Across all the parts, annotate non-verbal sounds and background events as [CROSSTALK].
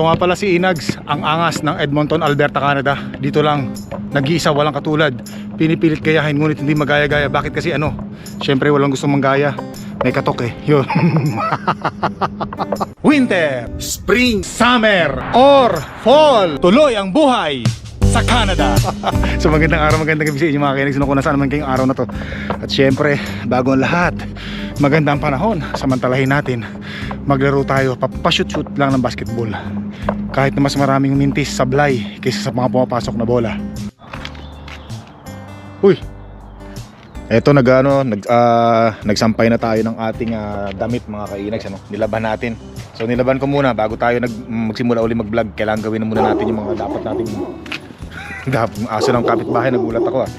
Ito nga pala si Inags, ang angas ng Edmonton, Alberta, Canada. Dito lang, nag-iisa, walang katulad. Pinipilit gayahin, ngunit hindi magaya-gaya. Bakit kasi ano? Siyempre walang gustong manggaya. May katok eh. [LAUGHS] Yun. Winter, Spring, Summer, or Fall. Tuloy ang buhay sa Canada. [LAUGHS] so magandang araw, magandang gabi sa inyo mga kainig. Sinuko na saan naman kayong araw na to. At syempre, bago ang lahat, magandang panahon. Samantalahin natin, maglaro tayo. Papashoot-shoot lang ng basketball. Kahit na mas maraming mintis sablay kaysa sa mga pumapasok na bola. Uy! Eto nag ano, nag, ah, nagsampay na tayo ng ating ah, damit mga kainags ano, nilaban natin. So nilaban ko muna bago tayo nag magsimula uli mag-vlog, kailangan gawin na muna natin yung mga dapat nating dapat aso ng kapitbahay nagulat ako ah.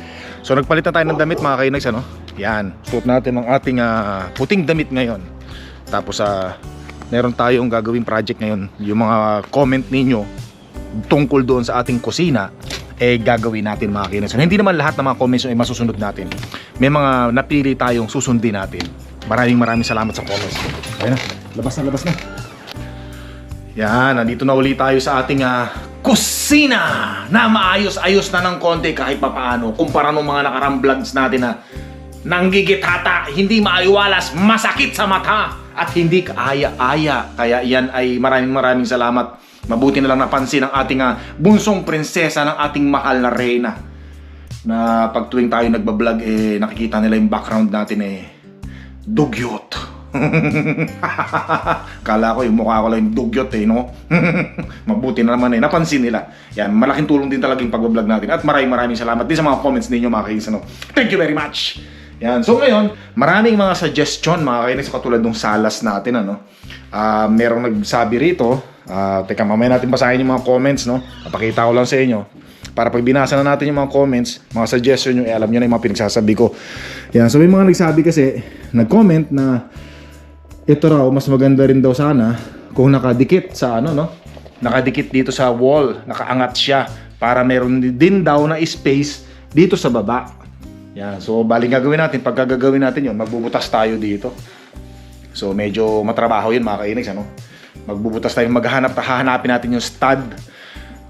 So nagpalit na tayo ng damit mga kainags ano. Yan, suot natin ang ating ah, puting damit ngayon. Tapos sa meron tayong gagawing project ngayon. Yung mga comment ninyo tungkol doon sa ating kusina eh gagawin natin mga kinags. Hindi naman lahat ng mga comments ay masusunod natin. May mga napili tayong susundin natin. Maraming maraming salamat sa comments. Ayun na, labas na, labas na. Yan, nandito na uli tayo sa ating ah, kusina na maayos-ayos na ng konti kahit papaano. Kumpara nung mga nakarang vlogs natin na nanggigitata, hindi maaywalas, masakit sa mata at hindi kaaya-aya. Kaya yan ay maraming maraming salamat. Mabuti na lang napansin ang ating ah, bunsong prinsesa ng ating mahal na reyna. Na pag tuwing tayo nagbablog eh nakikita nila yung background natin eh dugyot. [LAUGHS] Kala ko yung mukha ko lang yung dugyot eh, no? [LAUGHS] Mabuti na naman eh, napansin nila. Yan, malaking tulong din talaga yung pagbablog natin. At maraming maraming salamat din sa mga comments ninyo mga kainis, no? Thank you very much! Yan, so ngayon, maraming mga suggestion mga kainis katulad ng salas natin, ano? Ah, merong nagsabi rito, ah, teka mamaya natin basahin yung mga comments, no? Papakita ko lang sa inyo para pag binasa na natin yung mga comments, mga suggestion nyo, eh, alam nyo na yung mga pinagsasabi ko. Yan, so may mga nagsabi kasi, nag-comment na ito raw, mas maganda rin daw sana kung nakadikit sa ano, no? Nakadikit dito sa wall, nakaangat siya para meron din daw na space dito sa baba. Yan, so baling gagawin natin, pag gagawin natin yun, magbubutas tayo dito. So medyo matrabaho yun mga kainags, ano? Magbubutas tayo, maghahanap, hahanapin natin yung stud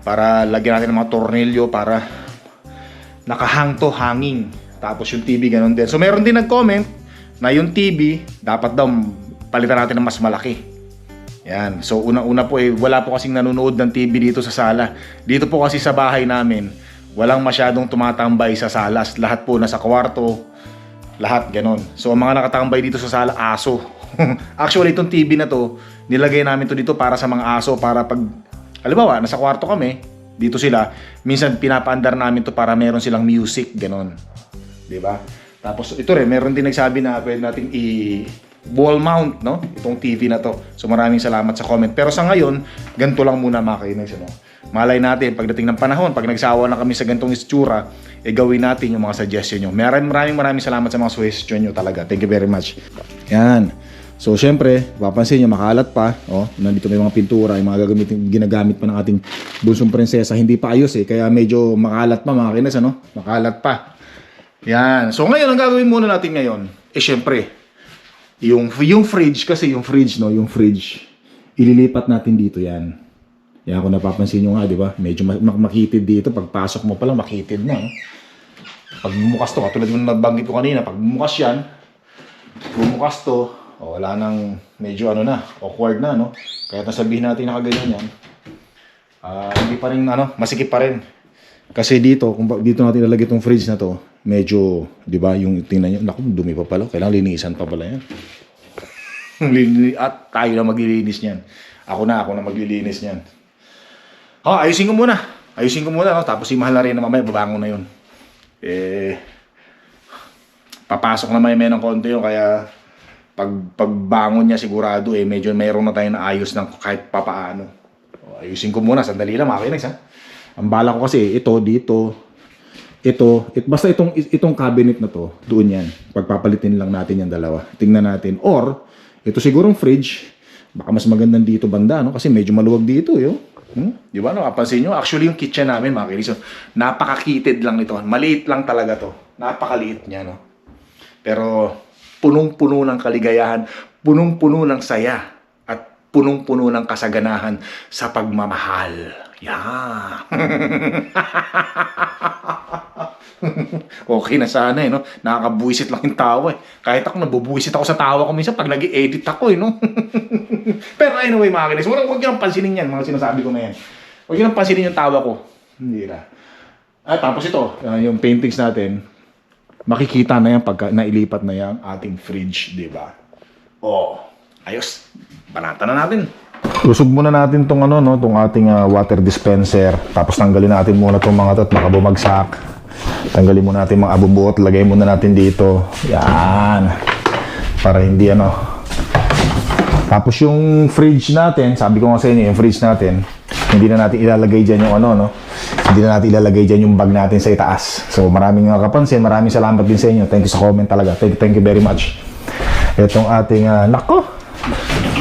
para lagyan natin ng mga tornilyo para nakahang to hanging. Tapos yung TV ganun din. So meron din nag-comment na yung TV dapat daw palitan natin ng mas malaki. Yan. So una-una po eh wala po kasing nanonood ng TV dito sa sala. Dito po kasi sa bahay namin, walang masyadong tumatambay sa salas. Lahat po nasa kwarto, lahat ganon. So ang mga nakatambay dito sa sala, aso. [LAUGHS] Actually itong TV na to, nilagay namin to dito para sa mga aso para pag Halimbawa, nasa kwarto kami, dito sila, minsan pinapaandar namin to para meron silang music, ganon. ba? Tapos ito rin, meron din nagsabi na pwede nating i wall mount, no? Itong TV na to. So maraming salamat sa comment. Pero sa ngayon, ganito lang muna mga kainis, no? Malay natin, pagdating ng panahon, pag nagsawa na kami sa gantong itsura, eh gawin natin yung mga suggestion nyo. Maraming maraming maraming salamat sa mga suggestion nyo talaga. Thank you very much. Yan. So, syempre, papansin nyo, makalat pa. Oh, nandito may mga pintura, yung mga gagamit, ginagamit pa ng ating bunsong prinsesa. Hindi pa ayos eh, kaya medyo makalat pa mga kinas, ano? Makalat pa. Yan. So, ngayon, ang gagawin muna natin ngayon, eh, syempre, yung, yung fridge, kasi yung fridge, no, yung fridge, ililipat natin dito yan. Yan, kung napapansin nyo nga, di ba? Medyo ma- ma- makitid dito. Pagpasok mo pa lang, makitid na, eh. Pag bumukas to, katulad yung nabanggit ko kanina, pag bumukas yan, bumukas to, o, wala nang medyo ano na, awkward na, no? Kaya nasabihin natin na kaganyan yan. Ah, hindi pa rin, ano, masikip pa rin. Kasi dito, kung dito natin ilalagay itong fridge na to, medyo, di ba, yung tingnan nyo, naku, dumi pa pala. Kailangan linisan pa pala yan. [LAUGHS] At tayo na maglilinis niyan. Ako na, ako na maglilinis niyan. Oh, ayusin ko muna. Ayusin ko muna, no? Tapos si mahal na rin na mamaya, babangon na yun. Eh, papasok na may may ng konti yun, kaya pag pagbangon niya sigurado eh medyo mayroon na tayo na ayos ng kahit papaano. O, ayusin ko muna, sandali lang mga kinags ha. Ang bala ko kasi ito dito, ito, it, basta itong itong cabinet na to, doon yan. Pagpapalitin lang natin yung dalawa. Tingnan natin. Or, ito sigurong fridge, baka mas magandang dito banda, no? Kasi medyo maluwag dito, yo. Hmm? Di ba, no? Kapansin nyo, actually yung kitchen namin, mga kainis, napaka-kitted lang nito. Maliit lang talaga to. Napakaliit niya, no? Pero, punong-puno ng kaligayahan, punong-puno ng saya, at punong-puno ng kasaganahan sa pagmamahal. Yeah. [LAUGHS] okay na sana eh, no? Nakakabuisit lang yung tawa eh. Kahit ako nabubuisit ako sa tawa ko minsan pag nag edit ako eh, no? [LAUGHS] Pero anyway, mga kinis, huwag huwag nyo nang pansinin yan, mga sinasabi ko na yan. Huwag nyo nang pansinin yung tawa ko. Hindi na. At tapos ito, uh, yung paintings natin, makikita na yan pagka nailipat na yung ating fridge, di ba? Oh, ayos. Banata na natin. Usog muna natin tong ano no, tong ating ah, water dispenser. Tapos tanggalin natin muna tong mga to at baka bumagsak. Tanggalin muna natin mga abubuot, lagay muna natin dito. Yan. Para hindi ano. Tapos yung fridge natin, sabi ko nga sa inyo, yung fridge natin, hindi na natin ilalagay dyan yung ano, no? Hindi na natin ilalagay dyan yung bag natin sa itaas. So maraming nga kapansin, maraming salamat din sa inyo. Thank you sa comment talaga. Thank thank you very much. Itong ating, uh, nako,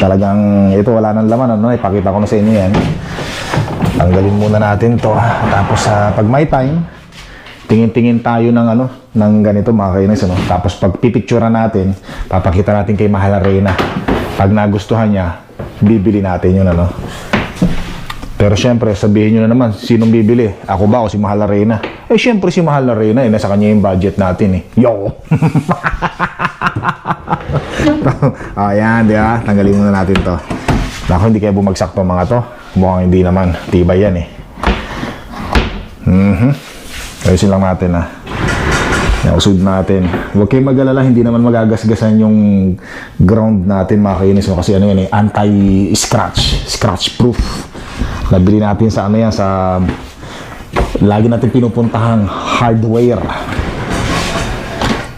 talagang ito wala nang laman, ano? Ipakita ko na sa inyo yan. Tanggalin muna natin to. Tapos sa pag may time, tingin-tingin tayo ng ano, ng ganito mga kainis, ano? Tapos pag pipicturean natin, papakita natin kay Mahal na Reyna. Pag nagustuhan niya, bibili natin yun, ano? Pero syempre, sabihin nyo na naman, sinong bibili? Ako ba o si Mahal na Reyna? Eh, syempre si Mahal na Reyna, eh, nasa kanya yung budget natin, eh. Yo! [LAUGHS] Ayan, di ba? Tanggalin muna natin to. Naku, hindi kaya bumagsak to mga to. Mukhang hindi naman. Tibay yan, eh. Mhm. Ayusin lang natin, ha. Nausod natin. Huwag kayong mag-alala, hindi naman magagasgasan yung ground natin mga kainis mo. Kasi ano yan eh, anti-scratch. Scratch proof. Nabili natin sa ano yan, sa lagi natin pinupuntahang hardware.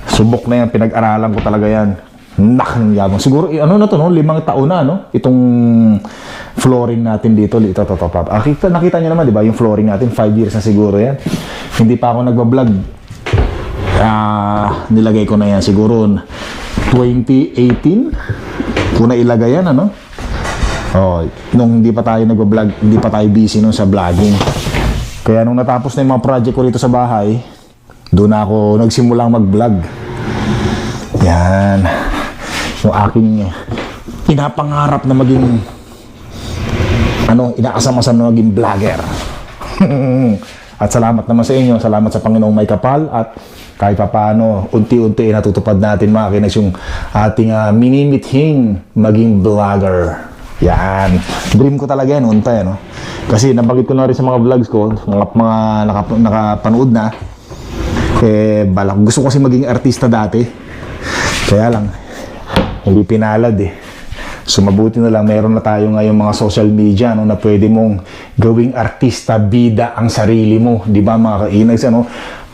Subok na yan, pinag-aralan ko talaga yan. Nak. Siguro, eh, ano na to, no? limang taon na, no? Itong flooring natin dito, ito, ito, ito, ito. Ah, kita, nakita nyo naman, di ba? Yung flooring natin, 5 years na siguro yan. Hindi pa ako nagbablog. Ah, nilagay ko na yan siguro 2018. Kung nailagay yan, ano? Oh, nung hindi pa tayo nagbablog, hindi pa tayo busy nung sa vlogging. Kaya nung natapos na yung mga project ko rito sa bahay, doon ako nagsimulang mag-vlog. Yan. Yung aking pinapangarap na maging ano, inaasam-asam na maging vlogger. [LAUGHS] at salamat naman sa inyo. Salamat sa Panginoong may kapal at kahit pa paano, unti-unti natutupad natin mga kinas yung ating uh, minimithing maging vlogger. Yan. Dream ko talaga yan, unta no? Kasi nabanggit ko na rin sa mga vlogs ko, mga, mga nakap nakapanood na, eh, balak. Gusto ko kasi maging artista dati. Kaya lang, hindi pinalad eh. So mabuti na lang meron na tayo ngayon mga social media no, na pwede mong gawing artista, bida ang sarili mo. Di ba mga kainags ano?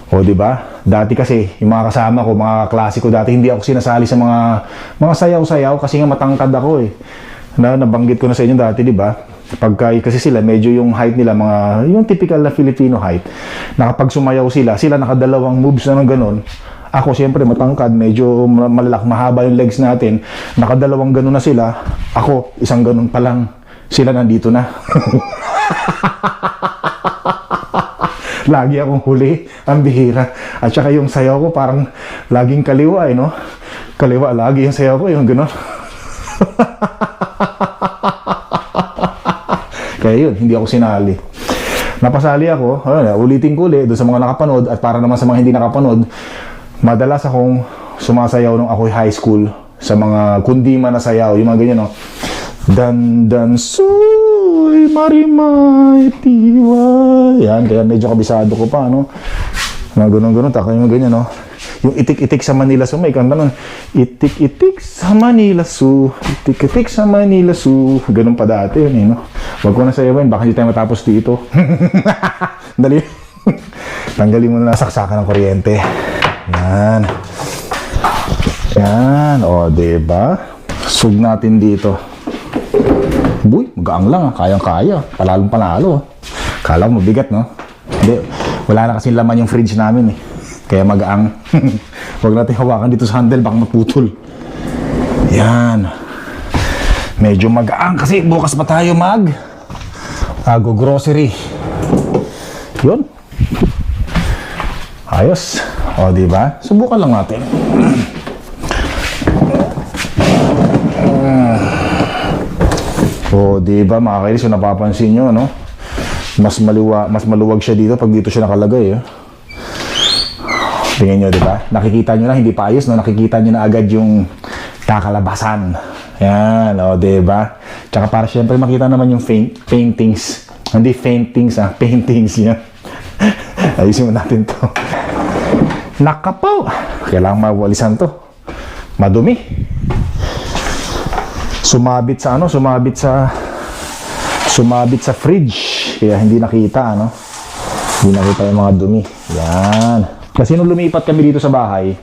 O di ba? Dati kasi yung mga kasama ko, mga klase ko dati hindi ako sinasali sa mga mga sayaw-sayaw kasi nga matangkad ako eh. Na nabanggit ko na sa inyo dati, di ba? Pagka kasi sila medyo yung height nila mga yung typical na Filipino height. Nakapag sumayaw sila, sila nakadalawang moves na ng ganun. Ako siyempre matangkad, medyo malalak, mahaba yung legs natin. Nakadalawang ganun na sila. Ako, isang ganun pa lang. Sila nandito na. [LAUGHS] Lagi akong huli, ang bihira. At saka yung sayaw ko parang laging kaliwa eh, no? Kaliwa, lagi yung sayaw ko, yung gano'n. [LAUGHS] [LAUGHS] Kaya yun, hindi ako sinali. Napasali ako, ayun, ulitin ko ulit doon sa mga nakapanood at para naman sa mga hindi nakapanood, madalas akong sumasayaw nung ako'y high school sa mga kundi man na sayaw, yung mga ganyan, no? Dan, dan, soy, marimay, tiwa. Yan, kaya medyo kabisado ko pa, no? Mga ganun-ganun, taka yung ganyan, no? Yung itik-itik sa Manila Zoo, may kanta nun. Itik-itik sa Manila Zoo, itik-itik sa Manila Zoo. Ganun pa dati yun eh, no? Huwag ko na sayawin, baka hindi tayo matapos dito. [LAUGHS] Dali. [LAUGHS] Tanggalin mo na saksakan ng kuryente. Yan. Yan. O, diba? Sug natin dito. Buy, magaang lang ah. Kayang-kaya. Palalong panalo. ah. Kala mo mabigat, no? Hindi. Wala na kasing laman yung fridge namin eh. Kaya magaang. [LAUGHS] Huwag natin hawakan dito sa handle, baka maputol. Yan. Medyo magaang kasi bukas pa tayo mag Ago grocery. Yun. Ayos. O, di ba? Subukan lang natin. [CLEARS THROAT] O, di ba mga kainis, kung napapansin nyo, no? Mas maluwa, mas maluwag siya dito pag dito siya nakalagay, eh. Tingnan nyo, di ba? Nakikita nyo na, hindi pa ayos, no? Nakikita nyo na agad yung kakalabasan. Yan, o, di ba? Tsaka para syempre makita naman yung faint, paintings. Hindi faintings, ah. [LAUGHS] Paintings yan. [LAUGHS] Ayusin mo natin to. Nakapo! Kailangan mawalisan to. Madumi. Sumabit sa ano, sumabit sa sumabit sa fridge. Kaya hindi nakita, ano. Hindi nakita yung mga dumi. Yan. Kasi nung lumipat kami dito sa bahay,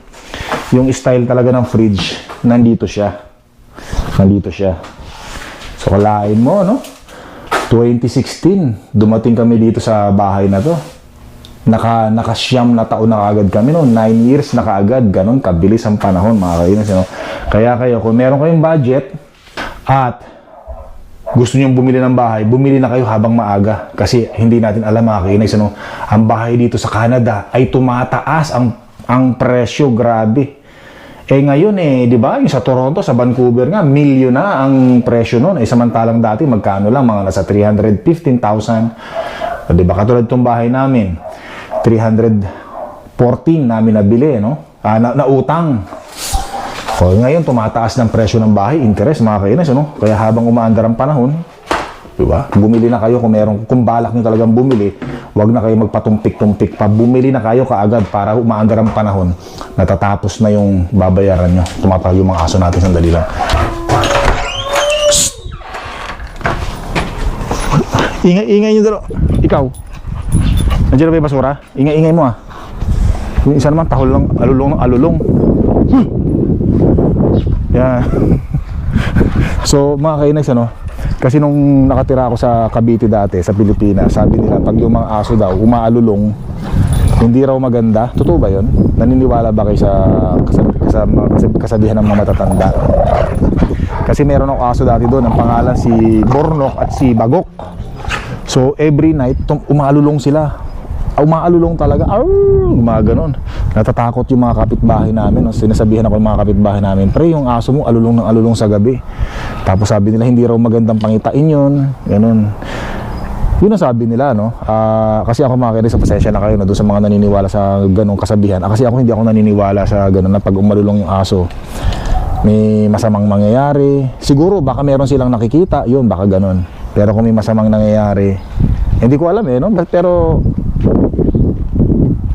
yung style talaga ng fridge, nandito siya. Nandito siya. So, kalain mo, no? 2016, dumating kami dito sa bahay na to. Naka, nakasyam na taon na kaagad kami noon. 9 years na kaagad. Ganon, kabilis ang panahon, mga kainis. No? Kaya kayo, kung meron kayong budget at gusto nyong bumili ng bahay, bumili na kayo habang maaga. Kasi hindi natin alam mga kainis. Ano? Ang bahay dito sa Canada ay tumataas ang, ang presyo. Grabe. Eh ngayon eh, di ba, yung sa Toronto, sa Vancouver nga, milyon na ang presyo noon. Eh samantalang dati, magkano lang, mga nasa 315,000. Di ba, katulad itong bahay namin, 314 namin nabili, no? Ah, na, nautang. O ngayon, tumataas ng presyo ng bahay, interest, mga kainis, ano? Kaya habang umaandar ang panahon, di ba? Bumili na kayo kung meron, kung balak nyo talagang bumili, wag na kayo magpatumpik-tumpik pa. Bumili na kayo kaagad para umaandar ang panahon. Natatapos na yung babayaran nyo. Tumatawag yung mga aso natin sandali lang. Ingay-ingay nyo dalo. Ikaw. Nandiyan na ba yung basura? Ingay-ingay mo ah. Yung isa naman, tahol lang, alulong, alulong. Yan. [LAUGHS] so, mga kainex, ano, kasi nung nakatira ako sa Cavite dati, sa Pilipinas, sabi nila, pag yung mga aso daw, umaalulong, hindi raw maganda. Totoo ba yun? Naniniwala ba kayo sa kasab kasab kasab- kasabihan ng mga matatanda? Kasi meron akong aso dati doon, ang pangalan si Bornok at si Bagok. So, every night, tum- umaalulong sila. Umaalulong talaga. Arr! Gumaganon. Natatakot yung mga kapitbahay namin. No? Sinasabihan ako ng mga kapitbahay namin, Pre, yung aso mo alulong ng alulong sa gabi. Tapos sabi nila, hindi raw magandang pangitain yun. Ganon. Yun ang sabi nila, no? Ah, kasi ako mga kainis, sa pasensya na kayo na doon sa mga naniniwala sa ganong kasabihan. Ah, kasi ako hindi ako naniniwala sa ganon na pag umalulong yung aso, may masamang mangyayari. Siguro, baka meron silang nakikita, yun, baka ganon. Pero kung may masamang nangyayari, hindi ko alam eh, no? Pero,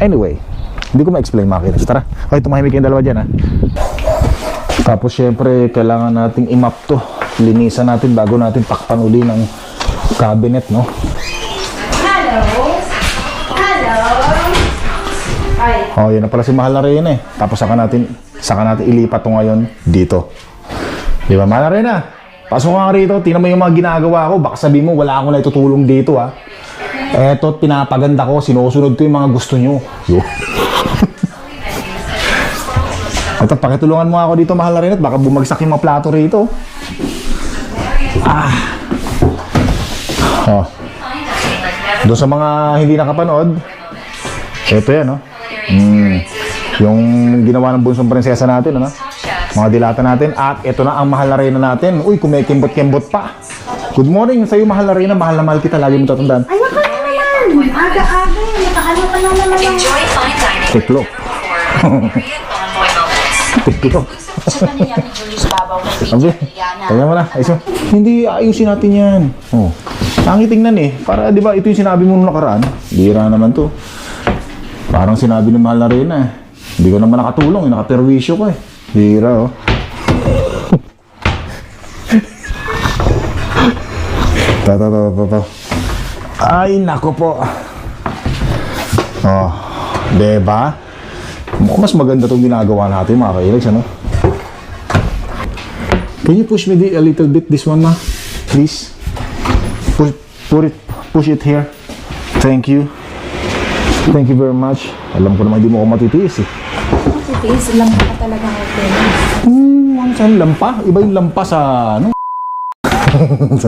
anyway, hindi ko ma-explain mga kainis. Tara, okay, tumahimik kayong dalawa dyan, ha? Tapos, syempre, kailangan nating imap to. Linisan natin bago natin takpan uli ng cabinet, no? Hello? Hello? Ay, Oh, yan na pala si Mahal na Reyna eh. Tapos saka natin, saka natin ilipat to ngayon dito. Di ba, Mahal na Reyna? Pasok ka nga rito, tingnan mo yung mga ginagawa ko. Baka sabihin mo, wala akong naitutulong dito ha. Eto, pinapaganda ko, sinusunod ko yung mga gusto nyo. Yo. Ito, pakitulungan mo ako dito, Mahal na Reyna. at Baka bumagsak yung mga plato rito. Ah. Oh. Doon sa mga hindi nakapanood, ito yan, no? Mm. Yung ginawa ng bunsong prinsesa natin, ano? Mga dilata natin. At ito na ang mahal na reyna natin. Uy, kumikimbot-kimbot pa. Good morning sa'yo, mahal na reyna. Mahal na mahal kita. Lagi mo tatandaan. ay wag ka na naman. Aga-aga. Nakaano ka na naman. ng- Enjoy fine dining Tiklop. Tiklop. Ng Sabi, kaya mo na. Ayusin. Hindi, ayusin natin yan. Oh. Tangi tingnan eh. Para, di ba, ito yung sinabi mo nung nakaraan. Bira naman to. Parang sinabi ni mahal na reyna. Hindi ko naman nakatulong, eh. nakaperwisyo ko eh. Hira oh. [LAUGHS] Ta ta ta ta ta. Ay, nako po. Oh, diba? Mukhang mas maganda itong ginagawa natin mga kailags, ano? Can you push me the, a little bit this one, ma? Please. Push, put it, push it here. Thank you. Thank you very much. Alam ko naman hindi mo ako matitiis eh. Titiis lang ka talaga ng tennis. Hmm, ano saan lampa? Iba yung lampa sa ano? [LAUGHS]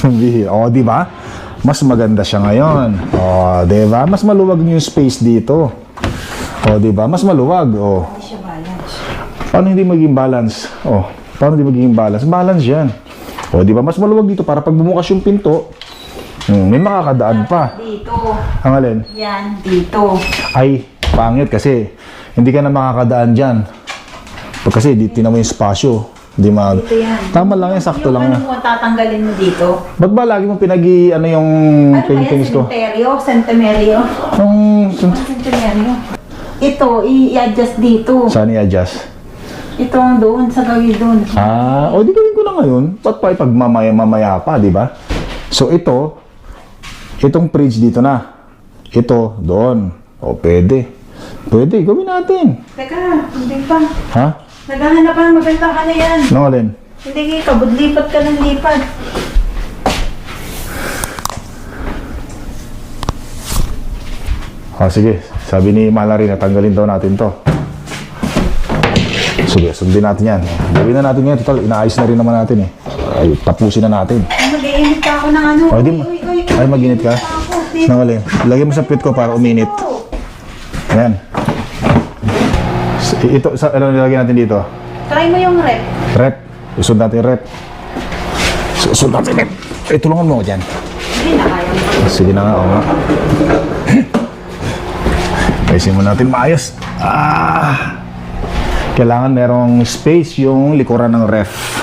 Sabi, oh, di ba? Mas maganda siya ngayon. Oh, di ba? Mas maluwag yung space dito. Oh, di ba? Mas maluwag. Oh. Hindi siya balance. Paano hindi maging balance? Oh, paano hindi magiging balance? Balance yan. O, di ba? Mas maluwag dito para pag bumukas yung pinto, hmm, may makakadaan pa. Dito. Ang alin? Yan, dito. Ay, pangit kasi hindi ka na makakadaan dyan. Kasi di tinan mo yung spasyo. Di ma... Dito yan. Tama lang yan, sakto lang yung yan. ano mo, tatanggalin mo dito. Ba't ba lagi mo pinagi ano yung Ano ba yan? paintings ko? Cementerio? Centenario? Yung... Centenario. Ito, i-adjust dito. Saan i-adjust? Ito ang doon, sa gawin doon. Ah, o di gawin ko na ngayon. Ba't pa ipagmamaya-mamaya pa, di ba? So ito, itong fridge dito na. Ito, doon. O, pwede. Pwede, gawin natin. Teka, hindi pa. Ha? Naghahanap pa, mabenta ka na yan. Nang alin? Hindi ka, budlipat ka ng lipat. Ah, sige. Sabi ni Malari na tanggalin daw natin to. Sige, sundin natin yan. Gawin na natin yan. Total, inaayos na rin naman natin eh. Ay, tapusin na natin. Ay, mag-iinit pa ako ng ano. Ay, di ay, mag-init ka? Nang alin? Lagay mo sa pit ko para uminit. Ayan. Ito, sa, ano nilagay natin dito? Try mo yung rep. Rep. Isunod natin rep. Isunod natin rep. Eh, tulungan mo ako dyan. Hindi na kaya mo. Sige na nga, oo nga. Mo natin maayos. Ah! Kailangan merong space yung likuran ng ref.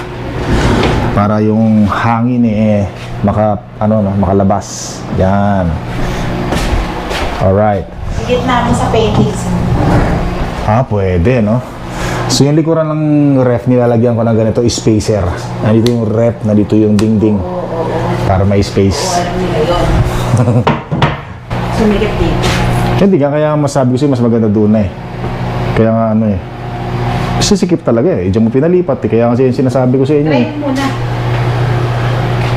Para yung hangin eh, maka, ano, no, makalabas. Yan. Alright. Higit namin sa paintings. Ah, pwede, no? So yung likuran ng ref, nilalagyan ko ng ganito, spacer. Nandito yung ref, nandito yung dingding. Para may space. [LAUGHS] Sumikip dito. Hindi ka, kaya masabi ko sa'yo, mas maganda doon na eh. Kaya nga ano eh. Sisikip talaga eh. Diyan mo pinalipat eh. Kaya kasi yung sinasabi ko sa inyo Try eh. mo muna.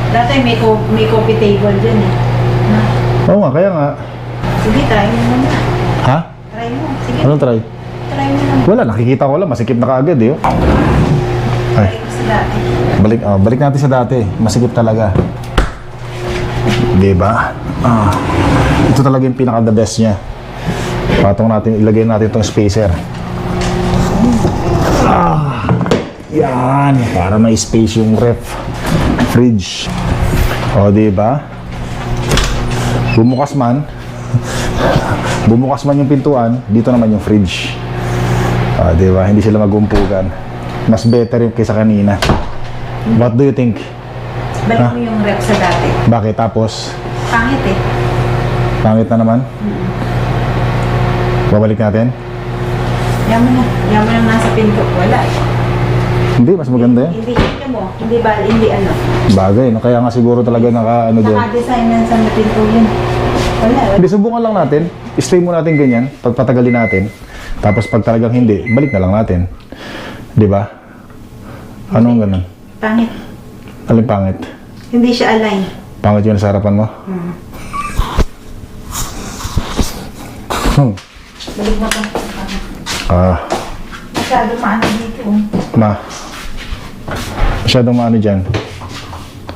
Dati may, co- may coffee table dyan eh. Oo nga, kaya nga. sige, try mo muna. Ha? Try mo. Sige, Anong try? Try mo na. Wala, nakikita ko lang. Masikip na kaagad eh. oh. Ay, balik, ah, balik natin sa dati. Masikip talaga. Diba? Ah, ito talaga yung pinaka-the best niya. Patong natin, ilagay natin itong spacer. Ah, yan. Para may space yung ref. Fridge. O, diba? Bumukas man. [LAUGHS] Bumukas man yung pintuan, dito naman yung fridge. Ah, diba? Hindi sila magumpugan. Mas better yung kaysa kanina. What do you think? Balik mo yung rep sa dati. Bakit? Tapos, Pangit eh. pangit na naman? Babalik natin? Mo na. Mo lang nasa pinto. Wala eh. Hindi, mas maganda yan. Hindi, hindi mo. Hindi ba, hindi ano. Bagay, no? Kaya nga siguro talaga naka, ano doon. Naka-design yan sa pinto yun. Wala. wala. Hindi, subukan lang natin. Stay mo natin ganyan, pagpatagalin natin. Tapos pag talagang hindi, balik na lang natin. Di ba? Anong ganun? Pangit. Alin pangit? Hindi siya align. Pangit yun sa harapan mo? Hmm. Balik mo to. Ah, Masyado maano dito. oh. ma. Masyadong maano dyan.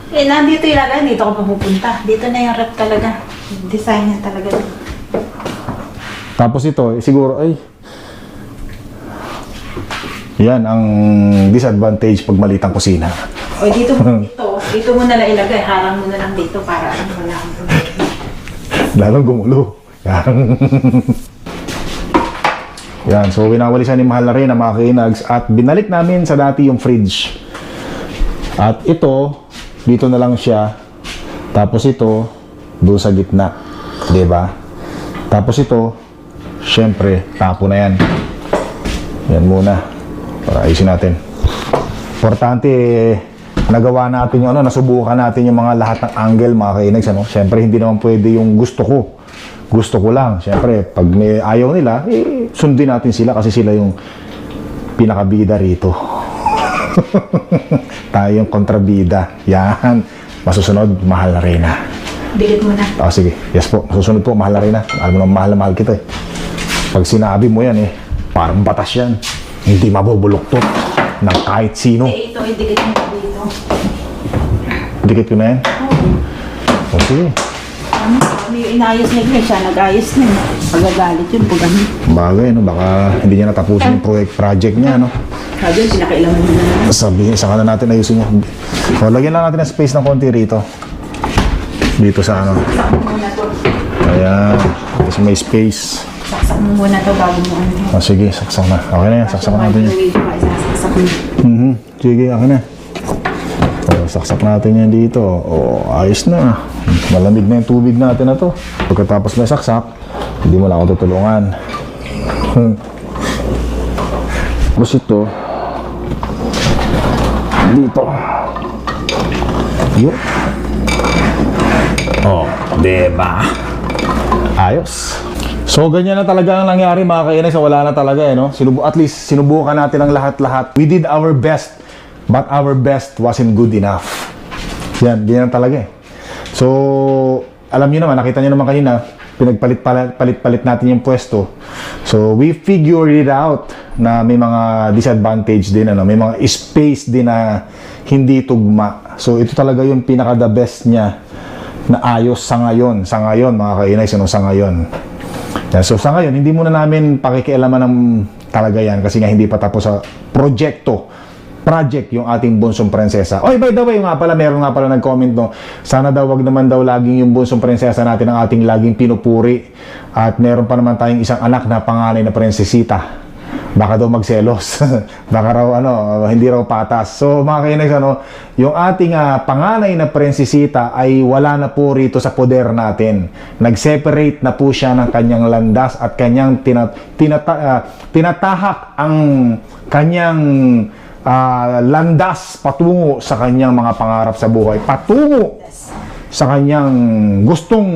Eh, nandito ilagay. Dito ako pupunta. Dito na yung rep talaga. Design niya talaga. Tapos ito, eh, siguro, ay, yan ang disadvantage pag maliit ang kusina. O dito, [LAUGHS] dito. Dito mo na lang ilagay. Harang mo na lang dito para ano, wala akong problema. Lalong gumulo. Yan. [LAUGHS] Yan, so winawalisan ni Mahal na rin ang mga kainags at binalik namin sa dati yung fridge. At ito, dito na lang siya. Tapos ito, doon sa gitna. 'Di ba? Tapos ito, syempre, tapo na yan. Yan muna. Para ayusin natin. Importante, nagawa natin yung ano, nasubukan natin yung mga lahat ng angle, mga kainags, ano. Syempre, hindi naman pwede yung gusto ko. Gusto ko lang. Syempre, pag may ayaw nila, eh, sundin natin sila kasi sila yung pinakabida rito. [LAUGHS] Tayo yung kontrabida. Yan. Masusunod, mahal na Reyna. Dikit mo na. Ah, sige. Yes po. Masusunod po, mahal na Reyna. Alam mo na, mahal na mahal kita eh. Pag sinabi mo yan eh, parang batas yan. Hindi mabubuloktot ng kahit sino. Eh, ito, ay dikit mo na dito. Dikit ko na yan. O sige. Ano, ano yung inayos niya Glenn? Siya nag-ayos na. eh. Pagagalit yun, pag ano. Bagay, no? Baka hindi niya natapusin yung project, project niya, no? Sabi yun, pinakailangan mo na naman. Sabihin, saka na natin ayusin niya. O, lagyan lang natin ng space ng konti rito. Dito sa ano. Ayan. Kasi may space. Saksak mo muna to bago mo ano. O, sige, saksak na. Okay na yan, saksak natin yan. Mo. Mhm. Sige, akin na. O, saksak natin yan dito. O, ayos na. Malamig na yung tubig natin na to. Pagkatapos may saksak, hindi mo na ako tutulungan. [LAUGHS] Tapos ito, dito. Yun. Oh, diba? Ayos. So, ganyan na talaga ang nangyari mga kainis. Wala na talaga eh, no? Sinubu at least, sinubukan natin ang lahat-lahat. We did our best, but our best wasn't good enough. Yan, ganyan talaga eh. So, alam niyo naman, nakita niyo naman kanina, pinagpalit-palit natin yung pwesto. So, we figured it out na may mga disadvantage din, ano, may mga space din na hindi tugma. So, ito talaga yung pinaka the best niya na ayos sa ngayon. Sa ngayon, mga kainay, ano, sa ngayon. Yan, so, sa ngayon, hindi muna namin pakikialaman ng talaga yan kasi nga hindi pa tapos sa proyekto project yung ating bunsong prinsesa. Oy, by the way, nga pala, meron nga pala nag-comment no, sana daw wag naman daw laging yung bunsong prinsesa natin ang ating laging pinupuri. At meron pa naman tayong isang anak na panganay na prinsesita. Baka daw magselos. [LAUGHS] Baka raw ano, hindi raw patas. So mga kainex, ano, yung ating ah, panganay na prinsesita ay wala na po rito sa poder natin. Nag-separate na po siya ng kanyang landas at kanyang tinat tinata ah, tinatahak ang kanyang ah, landas patungo sa kanyang mga pangarap sa buhay. Patungo sa kanyang gustong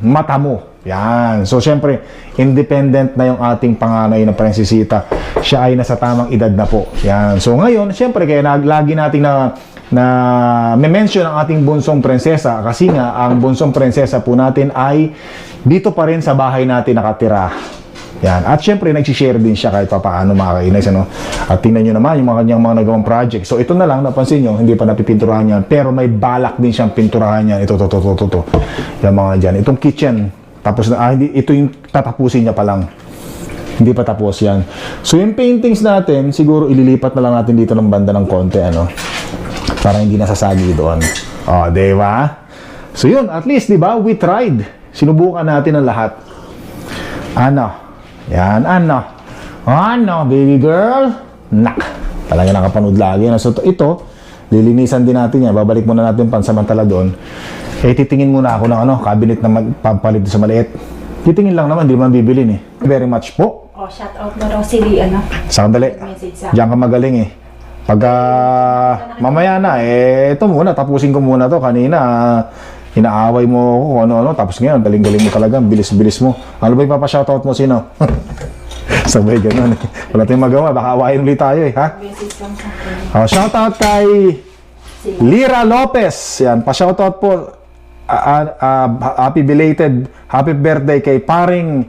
mata mo. Yan. So, syempre, independent na yung ating panganay na prinsesita. Siya ay nasa tamang edad na po. Yan. So, ngayon, syempre, kaya nag- lagi nating na na mention ang ating bunsong prinsesa kasi nga ang bunsong prinsesa po natin ay dito pa rin sa bahay natin nakatira. Yan. At syempre, nagsishare din siya kahit pa paano mga kainis. Ano? At tingnan nyo naman yung mga kanyang mga nagawang project. So, ito na lang, napansin nyo, hindi pa napipinturahan yan. Pero may balak din siyang pinturahan yan. Ito, ito, ito, ito, ito. Yung mga dyan. Itong kitchen. Tapos na, ah, hindi, ito yung tatapusin niya pa lang. Hindi pa tapos yan. So, yung paintings natin, siguro ililipat na lang natin dito ng banda ng konti, ano? Para hindi nasasagi doon. O, oh, di ba? So, yun. At least, di ba? We tried. Sinubukan natin ang lahat. Ano? Yan, ano? Ano, baby girl? Nak. Talaga nakapanood lagi. No? So, to- ito, lilinisan din natin yan. Babalik muna natin pansamantala doon. Eh, titingin muna ako ng ano, cabinet na pampalit sa maliit. Titingin lang naman, di man bibilin eh. Very much po. Oh, shout out mo raw si ano. Sandali. Diyan ka magaling eh. Pagka mamaya na, eh, ito muna, tapusin ko muna to. Kanina, inaaway mo ako kung ano-ano. Tapos ngayon, galing-galing mo talaga, bilis-bilis mo. Ano ba ipapashoutout mo sino? [LAUGHS] Sabay ganun eh. Wala tayong magawa, baka awayin ulit tayo eh, ha? Oh, shoutout kay Lira Lopez. Yan, pa-shoutout po. Ah, ah, happy belated happy birthday kay paring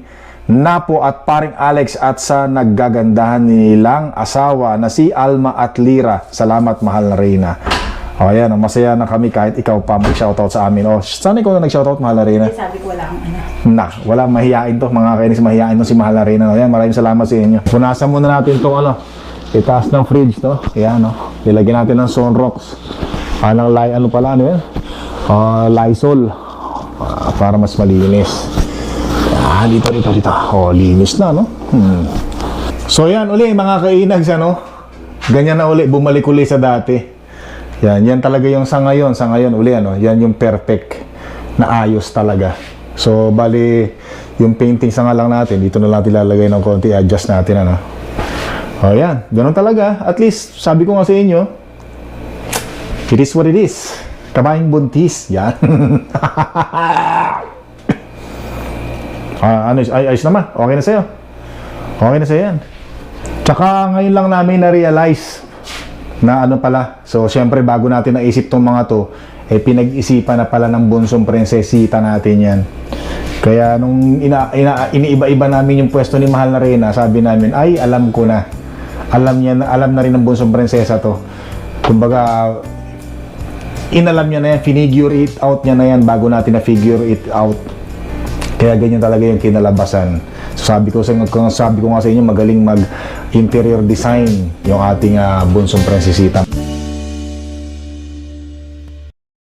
Napo at paring Alex at sa naggagandahan nilang asawa na si Alma at Lira. Salamat mahal na Reyna. O yan, masaya na kami kahit ikaw pa mag-shoutout sa amin. O, sana ikaw na nag-shoutout mahal na Reyna. Sabi ko wala akong ano. Na, wala mahihain to, mga kainis mahihain to si Mahal na Reyna. Ayan, maraming salamat sa inyo. Punasan muna natin itong ano, itaas ng fridge to. Ayan, no. Ilagyan natin ng Sunrocks. Anong lay, ano pala, ano yan? Ah, Lysol. Ah, para mas malinis. Ah, dito, dito, dito. Oh, linis na, no? Hmm. So, yan, uli, mga kainags, ano? Ganyan na uli, bumalik uli sa dati. Yan, yan talaga yung sa ngayon, sa ngayon uli, ano? Yan yung perfect na ayos talaga. So, bali, Yung paintings na nga lang natin, dito na natin lalagay ng konti, adjust natin ano. O yan, ganun talaga. At least, sabi ko nga sa inyo, it is what it is. Kabaing buntis, yan. [LAUGHS] ah, ano, ay, ayos naman. Okay na sa'yo. Okay na sa'yo yan. Tsaka ngayon lang namin na-realize na ano pala. So, syempre, bago natin naisip tong mga to, eh, pinag-isipan na pala ng bunsong prinsesita natin yan. Kaya nung ina, ina, iniiba-iba namin yung pwesto ni Mahal na Reyna, sabi namin, ay, alam ko na. Alam niya alam na rin ng bunsong prinsesa to. Kumbaga, inalam niya na yan, finigure it out niya na yan bago natin na-figure it out. Kaya ganyan talaga yung kinalabasan. So sabi ko sa sabi ko nga sa inyo magaling mag interior design yung ating ah, bunsong prinsesita.